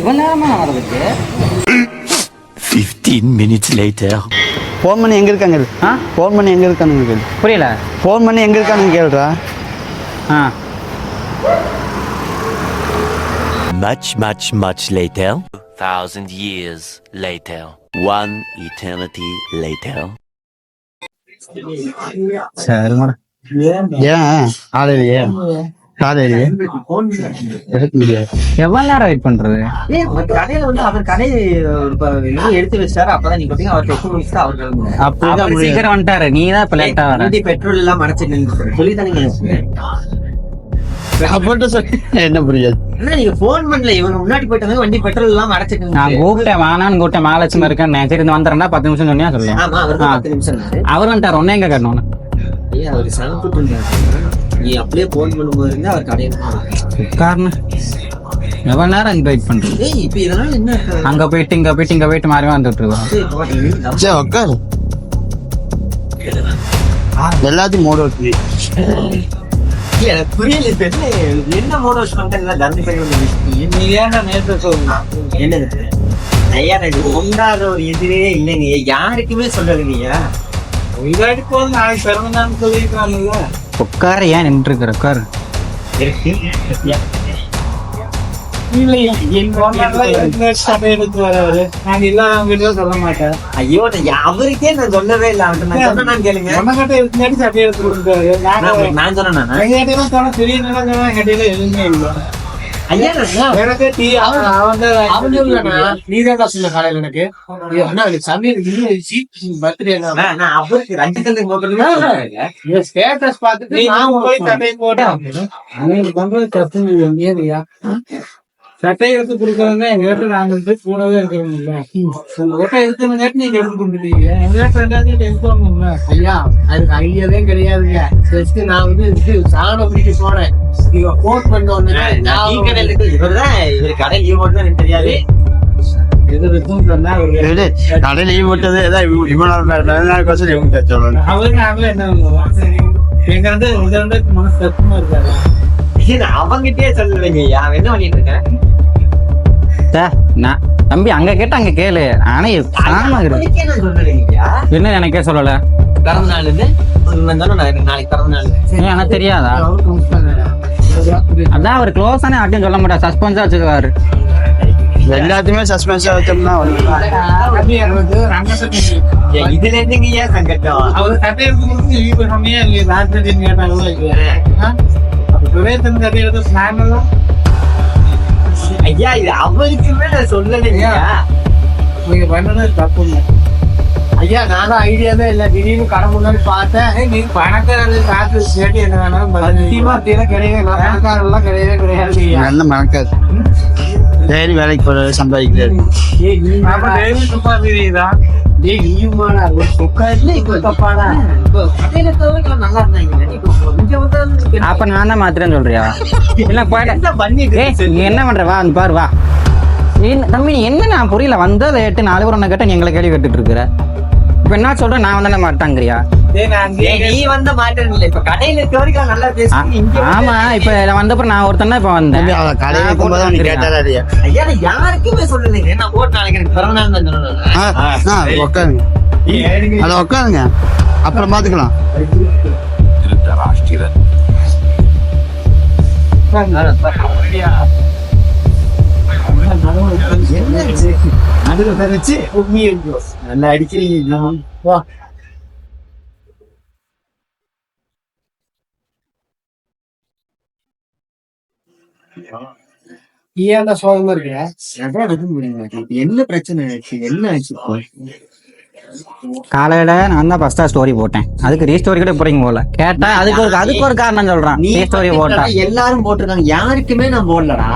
இவன் நேரமா வரதுக்கு 15 minutes later. ஃபோன் பண்ணி எங்கே இருக்காங்க? ஆ? ஃபோன் பண்ணி எங்கே இருக்கானுங்க கேளு புரியல. ஃபோன் பண்ணி எங்கே இருக்கானுங்க கேளுடா. ஆ. Much, much, much later. Thousand years later. One eternity later. சரிங்கடா ஏன்? காலையிலேயே எவ்வளவு நேரம் வெயிட் பண்றது? கடையில வந்து அவர் கடை எடுத்து வச்சாரு அப்பதான் நீ பாத்தீங்க அவர் சீக்கிரம் வந்துட்டாரு. நீ தான் இப்ப லேட்டா வர. பெட்ரோல் எல்லாம் நின்று சொல்லி தானே என்ன புரியாது. நீங்க போன் பண்ணல? இவங்க முன்னாடி போயிட்டாங்க வண்டி பெட்ரோல் எல்லாம் அடைச்சிட்டு நான். கூப்பிட்டேன் வானான்னு கூப்பிட்டேன். மகாலட்சுமி இருக்கேன் சரி இந்த வந்துடுறேன் பத்து நிமிஷம் சொன்னியா? இருந்தாரு. அவர் வந்துட்டார். ஒன்னே எங்க கட்டணும் அவரு. நீ அப்படியே போன் பண்ணும்போது இருந்து அவர் கடையில காரணம்? எவ்வளவு நேரம் இங்க வெயிட் பண்றது? இப்ப என்ன இருக்கு? அங்க போயிட்டு இங்க போயிட்டு இங்க போயிட்டு மாறி வந்துட்டு இருக்கோம். சரி உட்காரு எல்லாத்தையும் மூட வச்சு. இல்ல, எனக்கு புரியல இப்ப என்ன என்ன மோட வச்சு பெரிய ஒரு விஷயம். நீ என்னது ஐயா இது? உண்டாத ஒரு எதிரே இல்லைங்க. யாருக்குமே சொல்லலைங்க. இதாடி போதும் நாளைக்கு பிறந்தான்னு சொல்லியிருக்காங்கல்ல உட்கார ஏன் நின்று இருக்கிற உட்காரு சொல்ல மாட்டேன். ஐயோ நான் அவருக்கே நான் சொல்லவே இல்லை. அவர்கிட்ட நான் சொன்னேன்னு கேளுங்க நான் நான் சொன்னேன் ஐயா நான் நான் நான் அவருக்கு ரஞ்சிதல் போக்குறது ஸ்டேட்டஸ் பார்த்துட்டு நான் போய் சட்டை போட்டேன் நீங்க பண்றது தப்பு ஏறியா சட்டை எடுத்து கொடுக்கறதுனா எங்க வீட்டுல நாங்க வந்து கூடவே இருக்கிறோம்ல. உங்க வீட்டை எடுத்து நேரத்து நீங்க எடுத்து கொடுத்துட்டீங்க? எங்க வீட்டுல எல்லாத்தையும் எடுக்கணும்ல ஐயா அதுக்கு ஐடியாவே கிடையாதுங்க. ஜஸ்ட் நான் வந்து இது சாணம் பிடிக்க போறேன். நீங்க போன் பண்ண உடனே டீ கடையில் இருக்கு இவர்தான். இவர் கடை லீவ் எனக்கு தெரியாது. கடை லீவ் விட்டது கோசம் இவங்க எங்க வந்து மனசு கஷ்டமா இருக்காது இது அவங்கிட்டே சொல்லலைங்க ஐயா. அவன் என்ன பண்ணிட்டு இருக்கேன் நான் தம்பி அங்க கேட்ட அங்க கேளு. ஆனா என்ன எனக்கே சொல்லல? பிறந்த நாள் நாளைக்கு பிறந்த நாள் ஏன் எனக்கு தெரியாதா? அதான் அவர் க்ளோஸானே யார்ட்டையும் சொல்ல மாட்டார். சஸ்பென்ஸா வச்சுக்குவாரு. எல்லாத்தையுமே சஸ்பென்ஸா வச்சோம்னா இதுல இருந்துங்க ஐயா சங்கட்டம் அவர் பிளான் எல்லாம் ஐயா இது அவருக்குமே நான் சொல்லலைங்க நீங்க பண்ணது தப்பு இல்லை ஐயா நானும் ஐடியாவே இல்லை திடீர்னு கடை முன்னாடி பார்த்தேன் ஏய், நீ பணக்காரங்க காத்து என்ன வேணாலும் சத்தியமா அப்படியெல்லாம் கிடையவே நான் பணக்காரெல்லாம் கிடையவே கிடையாது. நல்ல மறக்காது டெய்லி வேலைக்கு போற சம்பாதிக்கிறாரு ஏய், நீ அப்ப daily சும்மா இருக்கிறீங்களா? டேய், நீயுமாடா, ஒரு சொக்கா இல்ல, இப்ப தப்பாடா? நல்லா இருந்தாங்க அப்ப நான் தான் மாத்திரேன்னு சொல்றியா? இல்ல போயிட்டேன் என்ன பண்ற? வா வந்து பாரு வா. தம்பி நீ என்ன நான் புரியல? வந்ததை எட்டு நாலு ஒரு கேட்ட நீ எங்களை கேள்வி கேட்டுட்டு இருக்கிற? இப்ப என்ன சொல்ற? நான் வந்தேன் மாட்டாங்கிறியா? நீ வந்த மாற்றம் இல்ல இப்ப கடையில இருக்க வரைக்கும் நல்லா ஆ- பேசுறீங்க இங்க வந்து- ஆமா இப்ப நான் வந்தப்பறம் நான் ஒருத்தன் தான் இப்ப வந்தேன். தம்பி அவ கடையில நான் இருக்கும்போது அவனுக்கு போட்டு கேட்டாரா இல்லையா ஐயா நான் யாருக்குமே சொல்லலைங்க. நான் போட்டு நாளைக்கு எனக்கு பிறந்த நாள் தான் சொன்னேன் ஆ, ஆ, உட்காருங்க. அத உட்காருங்க. அப்புறம் பாத்துக்கலாம் இருக்கும் நல்லா அடிக்கிறீங்க வா ஏன்டா சோகமா முடியுங்க என்ன பிரச்சனை ஆச்சு என்ன ஆச்சு காலையில நான் தான் ஃபர்ஸ்டா ஸ்டோரி போட்டேன். அதுக்கு ரீஸ்டோரி கூட போறீங்க போல. கேட்டா அதுக்கு ஒரு அதுக்கு ஒரு காரணம் சொல்றான். நீ ரீஸ்டோரி போட்டா. எல்லாரும் போட்டிருக்காங்க. யாருக்குமே நான் போடலடா.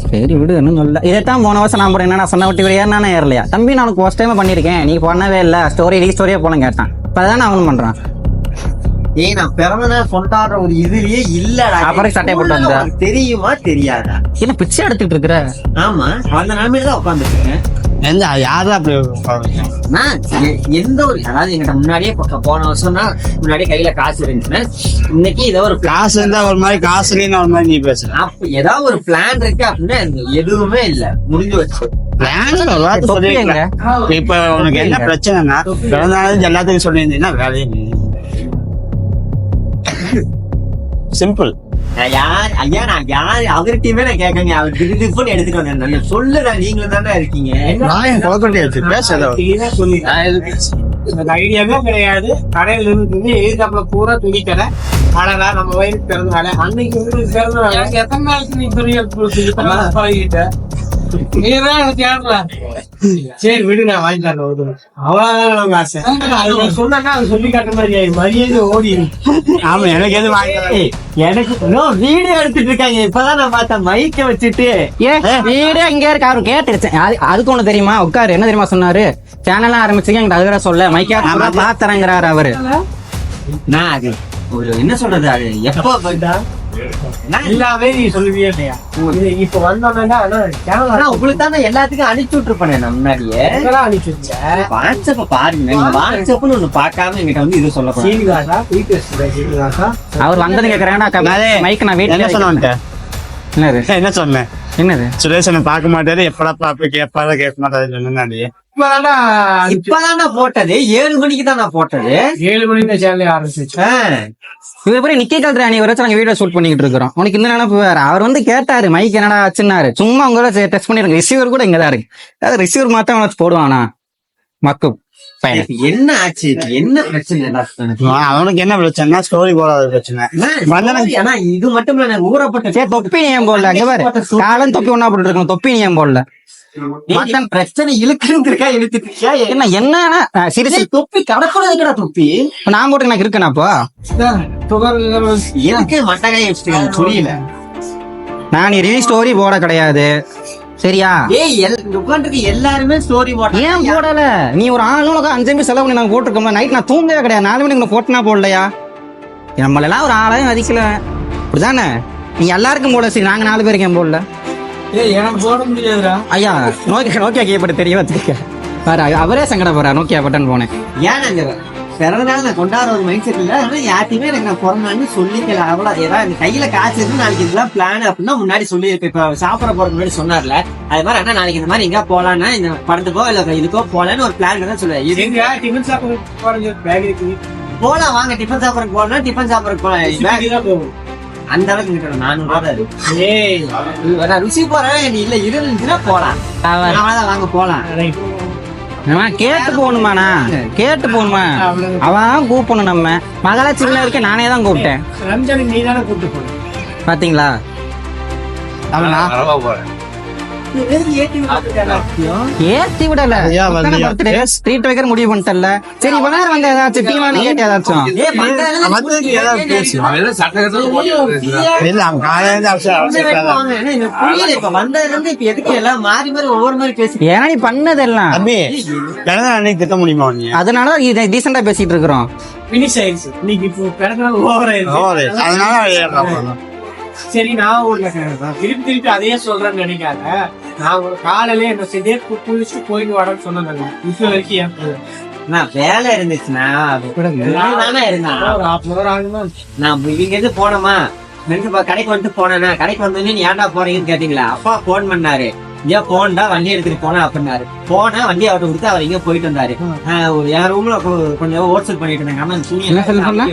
சரி விடு இன்னும் சொல்ல இதைத்தான் போன வருஷம் நான் போறேன் நான் சொன்ன விட்டு விட ஏறினா ஏறலையா? தம்பி நான் உனக்கு ஃபர்ஸ்ட் டைம் பண்ணிருக்கேன் நீ பண்ணவே இல்ல. ஸ்டோரி ரீஸ்டோரியே போல கேட்டான். இப்ப அதான் அவனும் பண்றான். ஏய் நான் பிறந்த நாள் கொண்டாடுற ஒரு இதுலயே இல்லடா. அப்புறம் சட்டை போட்டு வந்த? தெரியுமா தெரியாதா? என்ன பிச்சை எடுத்துட்டு இருக்கிற? ஆமா அந்த நிலைமையில தான் உட்காந்துருக்கேன் எந்த யாரும் அப்படி எந்த ஒரு அதாவது என்கிட்ட முன்னாடியே போன வருஷம்னா முன்னாடியே கையில காசு இருந்துச்சுன்னா இன்னைக்கு ஏதோ ஒரு காசு இருந்தா ஒரு மாதிரி காசு இல்லைன்னு ஒரு மாதிரி நீ பேசுற. அப்ப ஏதாவது ஒரு பிளான் இருக்கு அப்படின்னா எதுவுமே இல்ல. முடிஞ்சு வச்சு இப்ப உனக்கு என்ன பிரச்சனைனா பிறந்த நாள் எல்லாத்துக்கும் சொல்லியிருந்தீங்கன்னா வேலையே சிம்பிள் யார்? ஐயா நான் யார்? அவர்கிட்டயுமே நான் கேட்கங்க அவர் திடீர்னு எடுத்துட்டு வந்தேன் சொல்லுடா நீங்களும் தானே இருக்கீங்க. நான் என் குழந்தை பேசாத. அந்த ஐடியாவே கிடையாது. கடையில இருந்து எதிர்த்தாப்புல பூரா துணி கடை. அடடா நம்ம வயிறு பிறந்த நாள் அன்னைக்கு வந்து பிறந்த நாள் எனக்கு எத்தனை நாளுக்கு நீ துணியை பழகிட்ட எனக்கு சரி விடு நான் வாங்கி தரேன் ஒரு அவ்வளவுதான் நமக்கு ஆசை. அது நான் சொன்னா அது சொல்லி காட்டுற மாதிரி ஆயிடும். மரியாதை ஓடி ஆமா எனக்கு எது வாங்கி தர- ஏய், எனக்கு வீடியோ எடுத்துட்டு இருக்காங்க. இப்பதான் நான் பார்த்தேன். மைக்க வச்சுட்டு. ஏ வீடே இங்க இருக்கு. அவரு கேட்டுருச்சேன் அது- அதுக்கு ஒண்ணு தெரியுமா? உட்காரு. என்ன தெரியுமா சொன்னாரு? சேனல்லாம் ஆரம்பிச்சுக்க என்கிட்ட அதுவரை சொல்ல. மைக்கா பாத்துறேங்கிறாரு அவரு. நான் அது ஒரு என்ன சொல்றது அது? எப்போ நீ சொல்லுவியே இல்லையா? இது இப்ப வந்தோம்னா ஆனா உங்களுக்கு தான் எல்லாத்துக்கும் அனுப்பிச்சு விட்டுருப்பேன் நான் முன்னாடியே. அனுப்பிச்சு வாட்ஸ்அப்ப பாருங்க நீங்க வாட்ஸ்அப்னு ஒண்ணு பார்க்காம எங்கிட்ட வந்து இது சொல்ல சீனிவாசா பீட்டர்ஸ் சீனிவாசா? அவர் வந்தது கேக்குறாங்கன்னா மைக் நான் என்ன வீட்டுல சொன்ன என்னது என்ன சொன்னேன் என்னது? சுரேஷனை பார்க்க மாட்டாரு எப்படா பாப்ப கேட்பாரு கேட்க மாட்டாரு சொன்னாடியே இப்பதான்டா போட்டது. ஏழு மணிக்கு தான் நான் போட்டது ஏழு மணிக்கு இந்த சேனல் ஆரம்பிச்சிச்சு வரை நாங்க வீடியோ ஷூட் பண்ணிட்டு இருக்கிறோம். உனக்கு இந்த நினைப்பு வேற அவர் வந்து கேட்டாரு மைக் என்னடா ஆச்சுன்னாரு. சும்மா உங்கள டெஸ்ட் பண்ணிருங்க ரிசீவர் கூட இருக்கு. அதாவது ரிசீவர் மாத்தம் அவனாச்சு போடுவானா? மக்கு. என்ன ஆச்சு? என்ன பிரச்சனை? அவனுக்கு என்ன பிரச்சனை? ஸ்டோரி போடாத பிரச்சனை? இது மட்டும் ஊறப்பட்ட தொப்பி நீ ஏன் போடல? காலம் தொப்பி ஒண்ணா போட்டு இருக்கணும். தொப்பி நீ ஏன் போடல? பிரச்சனை இழுக்குன்னு இருக்கா? இழுத்துட்டு இருக்கியா? என்ன என்ன? சீரியஸ் ஏய், தொப்பி கடக்கூடாது இருக்கடா தொப்பி. நான் போட்டு எனக்கு இருக்கேனா அப்போ? எதுக்கு மட்டகாய் வச்சுட்டு புரியல நான் ரிலீஸ் ஸ்டோரி போட கிடையாது. சரியா? ஏய் உட்காந்துருக்கு எல்லாருமே ஸ்டோரி போட்டேன் ஏன் போடல? நீ ஒரு ஆள் உனக்கு அஞ்சு நிமிஷம் செலவு பண்ணி நாங்க போட்டிருக்கோம் நைட் நான் தூங்கவே கிடையாது. நாலு மணிக்கு நான் போட்டுனா போடலையா? நம்மள எல்லாம் ஒரு ஆளையும் மதிக்கல அப்படிதானே நீ எல்லாருக்கும் போடல. சரி நாங்க நாலு பேருக்கு ஏன் போடல. எனக்கு போட முடியாதுடா. ஐயா நோக்கியா நோக்கியா கேப்பட்டு தெரிய வச்சுக்க பாரு அவரே சங்கடப்படுறா நோக்கியா பட்டன் போனேன். ஏன் நாங்க பிறந்த நாள் நான் கொண்டாடுற ஒரு மைண்ட் செட் இல்ல. ஆனா யார்ட்டையுமே எனக்கு நான் பிறந்தான்னு சொல்லிக்கல அவ்வளவு ஏதாவது என் கையில காசு இருந்து நாளைக்கு இதெல்லாம் பிளான் அப்படின்னா முன்னாடி சொல்லியிருப்பேன். இப்ப சாப்பிட போறதுக்கு முன்னாடி சொன்னார்ல. அது மாதிரி அண்ணா நாளைக்கு இந்த மாதிரி எங்க போலாம்னா இந்த படத்துக்கோ இல்ல இதுக்கோ போலான்னு ஒரு பிளான் தான் சொல்லுவேன். இது எங்க டிஃபன் சாப்பிட போறீங்க? பேக் இருக்கு. போலாம் வாங்க டிஃபன் சாப்பிடறதுக்கு போலாம். டிஃபன் சாப்பிடறதுக்கு போகும். அந்த அளவுக்கு கிட்ட தான் இருக்கு. ஏய் நான் ருசி போறேன் நீ இல்ல இருந்துச்சுன்னா போலாம். அவ்வளவுதான் வாங்க போலாம். நம்ம கேட்டு போகணுமாண்ணா? கேட்டு போகணுமா? அவன் கூப்பிடணும் நம்ம. மகாலட்சுமில இருக்க நானே தான் கூப்பிட்டேன். ரம்ஜானுக்கு நீ தானே கூப்பிட்டு போன பாத்தீங்களா அவனா? ஏத்தி விடல? ஸ்ட்ரீட் வைக்கிற முடிவு பண்ணிட்டல சரி இவ்வளவு நேரம் வந்து ஏதாச்சும் டீமானு கேட்டு ஏதாச்சும். வாங்க. ஏன்னா நீ பண்ணதெல்லாம். அன்னைக்கு திட்ட முடியுமா அதனால இதை டீசெண்டா பேசிட்டு இருக்கிறோம். அதனால. சரி நான் நான் திருப்பி திருப்பி அதையே சொல்றேன்னு நினைக்காத. நான் ஒரு காலையில என்ன செய்தே குளிச்சுட்டு போயிட்டு வரேன்னு சொன்னேன் இப்போ வரைக்கும் ஏன் போகல? நான் வேலை இருந்துச்சுன்னா தானே இருந்தான் ஒரு hour ஆகுமா? நான் இங்க இருந்து போனோமா பா- கடைக்கு வந்துட்டு போனேனா கடைக்கு வந்தோடனே நீ ஏன்டா போறீங்கன்னு கேட்டீங்களா? அப்பா போன் பண்ணாரு. ஏன் போன்டா வண்டி எடுத்துட்டு போனா அப்படின்னாரு. போனா வண்டி அவர்கிட்ட கொடுத்து அவர் இங்க போயிட்டு வந்தாரு. என் ரூம்ல கொஞ்சம் ஹோல்சேல் பண்ணிட்டு இருந்தாங்க. ஆனா என்ன sell பண்ண?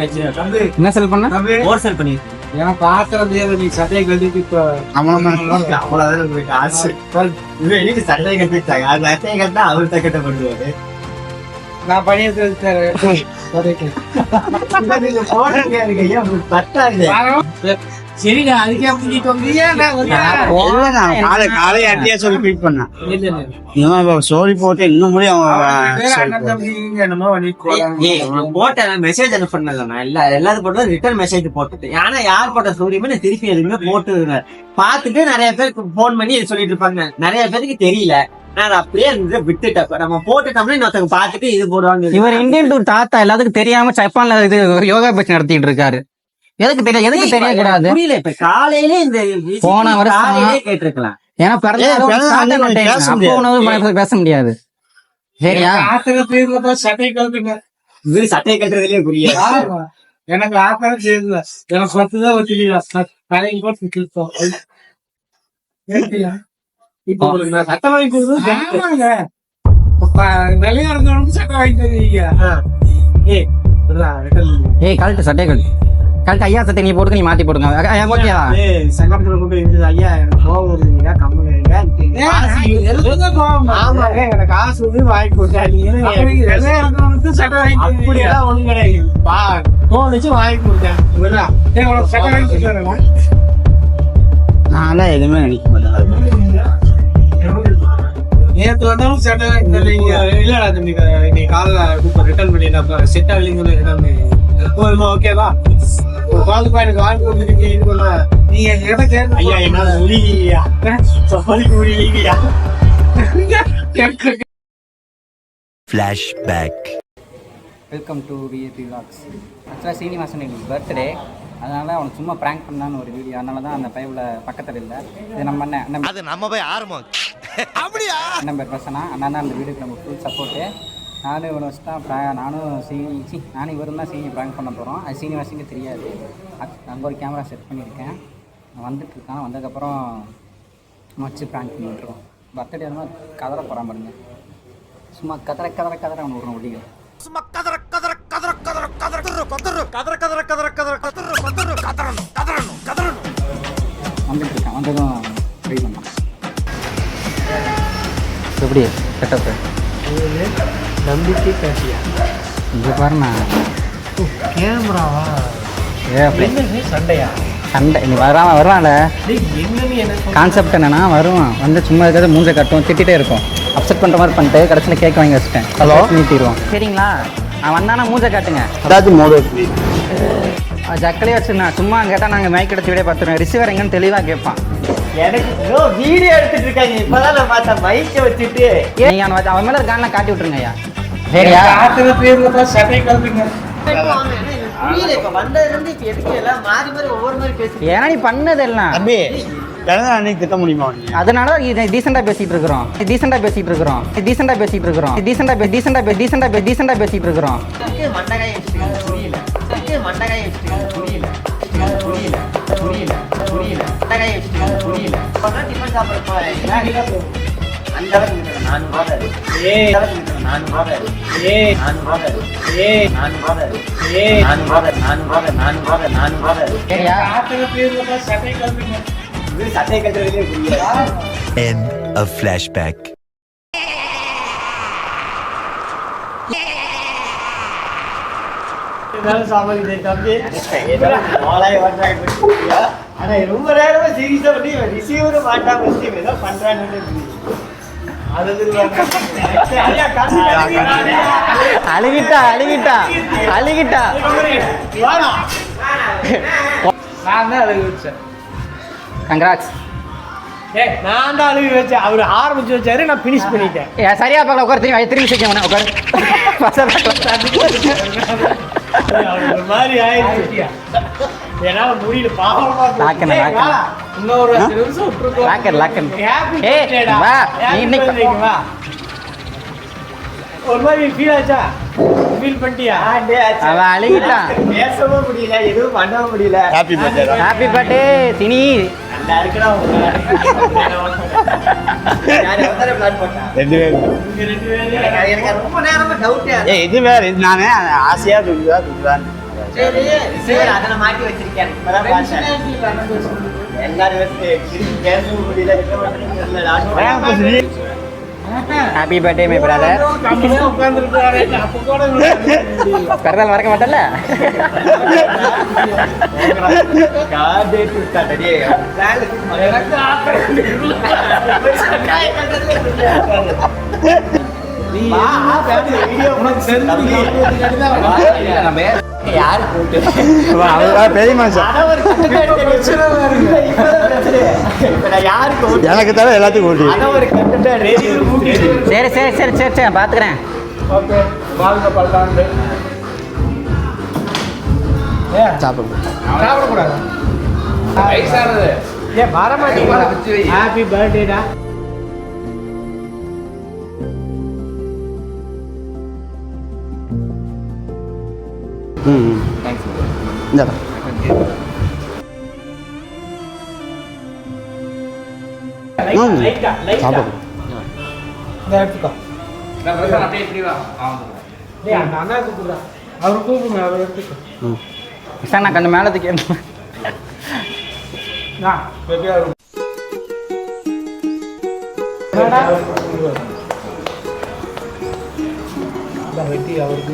என்ன செல் பண்ண? ஹோல்சேல் பண்ணி ஏன் பாக்குறது நீ சட்டையை கழிட்டு இப்ப. அவ்வளவுதான். உங்களுக்கு ஆசை இது எனக்கு சட்டை கட்டிட்டாங்க அது சட்டையை கட்டா அவர் தக்கட்ட பண்ணுவாரு நான் பண்ணிட்டு சரிடா அதுக்கே முடிஞ்சிட்டு வந்தீங்க நான் வந்து- நான் காலை காலை அட்டியா சொல்லி பண்ணேன். இவன் ஸ்டோரி போட்டு இன்னும் முடியும் அவன் வேற story அண்ணன் போட்டு. தம்பிங்க என்னமோ பண்ணிட்டு போறாங்க. ஏய், உனக்கு போட்ட மெசேஜ் அனுப்பினல நான் எல்லா எல்லாரும் போட்டு ரிட்டர்ன் மெசேஜ் போட்டுட்டேன் ஆனா யார் போட்ட ஸ்டோரியுமே நான் திருப்பி எதுவுமே போட்டு பார்த்துட்டு நிறைய பேருக்கு போன் பண்ணி இது சொல்லிட்டு இருப்பாங்க. நிறைய பேருக்கு தெரியல. நான் அப்படியே இருந்து விட்டுட்டேன். நம்ம போட்டுட்டோம்னா இன்னொருத்தவங்க பார்த்துட்டு இது போடுவாங்க. இவர் இந்தியன் டூர் தாத்தா எல்லாத்துக்கும் தெரியாம ஜப்பான்ல இது யோகா பயிற்சி நடத்திட்டு இருக்காரு. எதுக்கு தெரியும் எதுக்கு தெரிய கூடாது? புரியல இப்ப. காலையிலே இந்த போன வருஷம் கேட்டிருக்கலாம். ஏன்னா பிறந்த பேச முடியாது. சரியா? சட்டை கழுத்துங்க இது சட்டை கட்டுறதுலயே எனக்கு ஆத்திரம் செய்யல எனக்கு சொத்துதான் வச்சுக்கலாம் கடைக்கு போட்டு கிழிப்போம் இப்ப உங்களுக்கு நான் சட்டை சட்டை. வாங்கி கழட்டு. கரெக்ட் ஐயா சத்தை நீ போட்டு நீ மாத்தி போடுங்க. ஓகேவா சங்கத்துல கூப்பிட்டு ஐயா எனக்கு கோவம் இருந்தீங்க கம்மல் காசு வந்து வாங்கி கொடுத்தாங்க சட்டை வாங்கி அப்படியெல்லாம் ஒண்ணும் கிடையாது. பா தோணுச்சு வாங்கி கொடுத்தேன். சட்டை வாங்கி நான்லாம் எதுவுமே நினைக்க மாட்டேன். நேற்று வந்தாலும் சட்டை இல்லடா நீ காலைல ரிட்டர்ன் பண்ணிட்டேன் செட் ஆகலைன்னு ரிட்டர்ன் பண்ணி போதுமா ஓகேவா? ஒரு கால் எனக்கு வாங்கி இது பண்ண நீங்க என்கிட்ட கேட்க ஐயா என்ன முடியலையா? சமாளிக்க முடியலையா? Flashback. Welcome to VAP vlogs ஆக்சுவலாக சீனிவாசன் இன்னைக்கு பர்த்டே அதனால அவனுக்கு சும்மா ப்ராங்க் பண்ணான்னு ஒரு வீடியோ அதனால தான் அந்த பைபிள் பக்கத்தில் இல்லை. இது நம்ம அண்ணன் அது நம்ம போய் ஆரம்பம் அப்படியா அண்ணன் பேர் அண்ணன் தான் அந்த வீடியோக்கு நம்ம ஃபுல் சப்போர்ட்டு நானும் இவனை வச்சு தான் ப்ரா நானும் சீனி சி நானும் இவரும் தான் சீனி ப்ராங்க் பண்ண போகிறோம் அது சீனிவாசிக்கு தெரியாது அங்கே ஒரு கேமரா செட் பண்ணியிருக்கேன் அவன் வந்துட்டு இருக்கான் வந்ததுக்கப்புறம் வச்சு ப்ராங்க் பண்ணி விட்டுருவோம் பர்த்டே மாதிரி கதற போகிறான் பாருங்க சும்மா கதற கதற கதற அவன் விடுறோம் ஒட்டிகள் சும்மா கதற கதற கதற கதற கதற கதற கதற கதற கதற கதற கதற கதற கதறணும் கதறணும் கதறணும் வந்துட்டு இருக்கான் வந்ததும் ட்ரை பண்ணான் எப்படி செட்டப்பு நம்பிக்கை காட்டியா இங்கே பாருண்ணா. கேமராவா? ஏ சண்டையா? சண்டை. நீ வராம வருவான்ல. கான்செப்ட் என்னன்னா வருவான். வந்து சும்மா இருக்கிறது மூஞ்ச கட்டும் திட்டிகிட்டே இருக்கும். அப்செட் பண்ணுற மாதிரி பண்ணிட்டு கடைசியில் கேக் வாங்கி வச்சிட்டேன். ஹலோ? நீட்டிடுவான். சரிங்களா? அவன் வந்தானா மூஞ்ச காட்டுங்க. ஏதாச்சும் மோடு ஜக்கலே வச்சுருந்தான் சும்மா கேட்டால் நாங்கள் மைக் எடுத்து விட பார்த்துருவோம். ரிசீவர் எங்கன்னு தெளிவாக கேட்பான். எனக்கு வீடியோ எடுத்துட்டு இருக்காங்க. இப்பதான் நான் பார்த்தேன். மைக்க வச்சுட்டு. நீங்கள் அவன் மேலே காணலாம் காட்டி விட்ருங்க ஐயா. சரியா ஏன்னா பண்ணதெல்லாம். தம்பி முடியுமா அதனால இது டீசெண்டா பேசிட்டு இருக்கிறோம். டீசெண்டா பேசிட்டு இருக்கிறோம். டீசெண்டா பேசிட்டு இருக்கிறோம். டீசெண்டா டீசெண்டா டீசெண்டா டீசெண்டா பேசிட்டு இருக்கிறோம். புரியல. புரியல. End of flashback. இருந்தாலும் சாப்பாடு இதை தம்பி நாலாயி வந்தாங்க ஆனால் ரொம்ப நேரமாக சீரியஸாக பண்ணி ரிசீவரும் மாட்டாமல் ஏதோ பண்ணுறான்னு அழுகிட்டா அழுகிட்டா அழுகிட்டா. நான் தான் அழகு வச்சேன். கங்க்ராட்ஸ் ஏய், நான் தான் அழுகி வச்சேன். அவர் ஆரம்பிச்சு வச்சாரு நான் பினிஷ் பண்ணிட்டேன். ஏ சரியா பார்க்கல. உட்கார் திரும்பி திரும்பி சிக்க உட்கார். அவருக்கு ஒரு மாதிரி ஆயிடுச்சு. என்னால முடியல பாவமா. இன்னொரு நிமிஷம் விட்டுருக்கோம். ஏய். வா, நீ இன்னைக்கு- வா. ஒரு மாதிரி ஃபீல் ஆச்சா? ஃபீல் பண்ணிட்டியா? அவன் அழுகிட்டான். பேசவும் முடியல எதுவும் பண்ணவும் முடியல. Happy birthday happy birthday Cini. நல்லா இருக்குடா? ரெண்டு பேரும் ரெண்டு. எனக்கு ரொம்ப நேரமா டவுட்டே ஏ இது வேற இது நானே ஆசையா துண்டுதா துண்டுதான் சரி. சரி அதை நான் ஹாப்பி பர்த்டே மை பிரதர் பிறந்தால் மறக்க மாட்டல நம்ம யாரு பெரிய மனுஷன். எனக்கு தவிர எல்லாத்துக்கும் கூட்டி சரி சரி சரி சரி சரி பார்த்துக்கிறேன் சாப்பிடக்கூடாது? ஏன் வரமாட்டேங்க ஹாப்பி பர்த்டேடா ம் இந்த ம் சாப்பிடு இந்த எடுத்துக்கோ டேய், அந்த அண்ணாக்கு கொடுடா. அவரு கூப்பிடுங்க அவர் எடுத்துக்கோ சார் நான் கண்ணு மேலே தூக்கி ஆ, வெட்டியா இருக்கும். என்னடா? இந்த வெட்டி அவருக்கு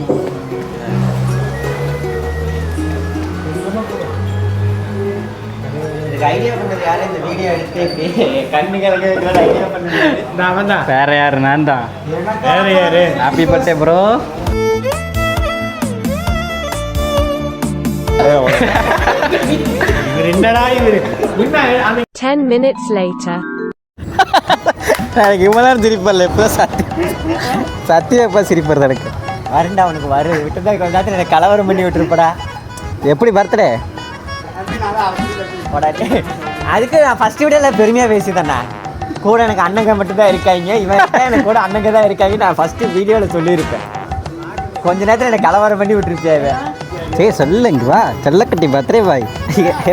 வேற யாரு? நான் தான் வேற யாரு? Happy birthday bro 10 minutes later. எனக்கு இவ்வளோ நேரம் சிரிப்பல்ல இப்போ சத்தி சத்தியம் எப்போ சிரிப்பது எனக்கு. வரண்டா அவனுக்கு வரு. விட்டுதான் கொஞ்ச நேரத்துல எனக்கு கலவரம் பண்ணி விட்டுருப்படா. எப்படி பர்த்டே டேய். அதுக்கு நான் ஃபர்ஸ்ட் வீடியோல பெருமையா பேசிட்டேண்ணா கூட எனக்கு அண்ணங்க மட்டும் தான் இருக்காங்க. இவன் எனக்கு கூட அண்ணங்க தான் இருக்காங்க. நான் ஃபர்ஸ்ட் வீடியோல சொல்லியிருப்பேன். கொஞ்ச நேரத்துல எனக்கு கலவரம் பண்ணி விட்டுருப்பியா சரி சொல்லு இங்க வா. செல்லக்கட்டி பர்த்டே பாய்.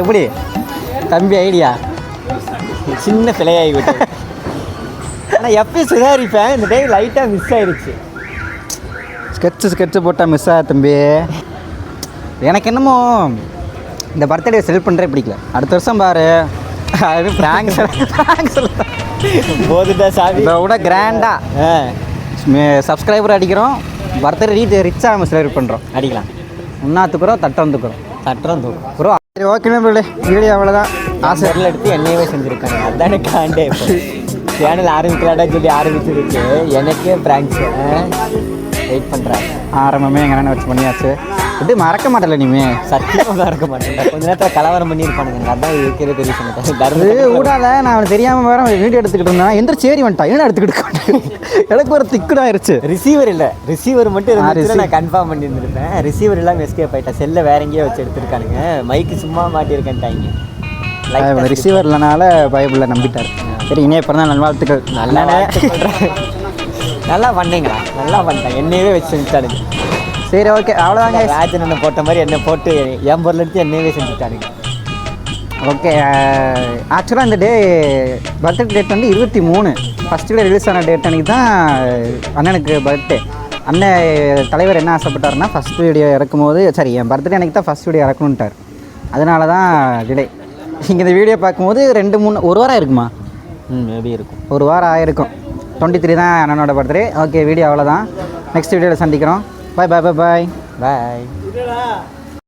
எப்படி? தம்பி ஐடியா? சின்ன பிழையாகி விட்டு ஆனால் எப்பயும் சுதாரிப்பேன்? இந்த டே லைட்டாக மிஸ் ஆயிடுச்சு. ஸ்கெட்சு ஸ்கெட்சு போட்டால் மிஸ் ஆக தம்பி. எனக்கு என்னமோ இந்த பர்த்டே செல் பண்ணுறே பிடிக்கல. அடுத்த வருஷம் பாரு. அது ப்ராங்க்ஸ் ப்ராங்க்ஸ் போதுடா சாவி இதை விட கிராண்டாக சப்ஸ்கிரைபர் அடிக்கிறோம். பர்த்டே ரீச் ரிச்சாக நம்ம செலிப்ரேட் பண்ணுறோம் அடிக்கலாம். உண்ணாத்துக்குறோம் தட்டந்துக்குறோம் தட்டுறோம் தூரம் ப்ரோ சரி ஓகே பிள்ளை வீடியோ அவ்வளோதான் ஆசை. பொருள் எடுத்து என்னையவே செஞ்சுருக்காங்க. அதானே காண்டே சேனல் ஆரம்பிக்கலாடா சொல்லி ஆரம்பிச்சிருக்கு. எனக்கே பிராங்க்ஸ் வெயிட் பண்ணுறாங்க ஆரம்பமே எங்கள் அண்ணனை வச்சு பண்ணியாச்சு. இது மறக்க மாட்டல நீமே. சத்தியமாக இருக்க மாட்டேன் கொஞ்ச நேரத்தில் கலவரம் பண்ணியிருப்பானுங்க அதான் இருக்கிற பெரிய தர்ம ஊடால நான் அவனுக்கு தெரியாமல் வேற வீடியோ எடுத்துக்கிட்டு இருந்தேன். எந்த சேரி வந்துட்டான். என்ன எடுத்துக்கிட்டு? எனக்கு ஒரு திக்குடாயிருச்சு ரிசீவர் இல்லை. ரிசீவர் மட்டும் receiver. நான் கன்ஃபார்ம் பண்ணியிருந்திருப்பேன். ரிசீவர் இல்லாமல் எஸ்கேப் ஆயிட்டேன் செல்லை வேற எங்கேயோ வச்சு எடுத்துருக்கானுங்க. மைக்கு சும்மா மாட்டியிருக்கேன்ட்டாங்க. ரிசீவர் இல்லைனால பைபிளில் நம்பிட்டார். சரி இனிய பிறந்த நல்வாழ்த்துக்கள். நல்லா நல்ல நல்லா பண்ணீங்களா நல்லா பண்ணிட்டேன். என்னையவே வச்சு செஞ்சுட்டானுங்க சரி ஓகே அவ்வளோதாங்க ராஜன் அண்ணன் போட்ட மாதிரி என்ன போட்டு என் பொருள் எடுத்து என்னையவே செஞ்சுட்டானுங்க. ஓகே ஆக்சுவலாக இந்த டே பர்த்டே டேட் வந்து இருபத்தி மூணு. ஃபஸ்ட்டு டே ரிலீஸ் ஆன டேட் அன்றைக்கி தான் அண்ணனுக்கு பர்த்டே அண்ணன் தலைவர் என்ன ஆசைப்பட்டாருன்னா ஃபஸ்ட் வீடியோ இறக்கும் போது சரி என் பர்த்டே அன்றைக்கி தான் ஃபஸ்ட் வீடியோ இறக்கணுன்ட்டார் அதனால தான் டிலே இங்கே இந்த வீடியோ பார்க்கும்போது ரெண்டு மூணு ஒரு வாரம் இருக்குமா? ம் மேபி இருக்கும். ஒரு வாரம் ஆயிருக்கும். டுவெண்ட்டி த்ரீ தான் அண்ணனோட பர்த்டே ஓகே வீடியோ அவ்வளோதான் நெக்ஸ்ட் வீடியோவில் சந்திக்கிறோம். பாய் பாய் பாய் பாய் பாய்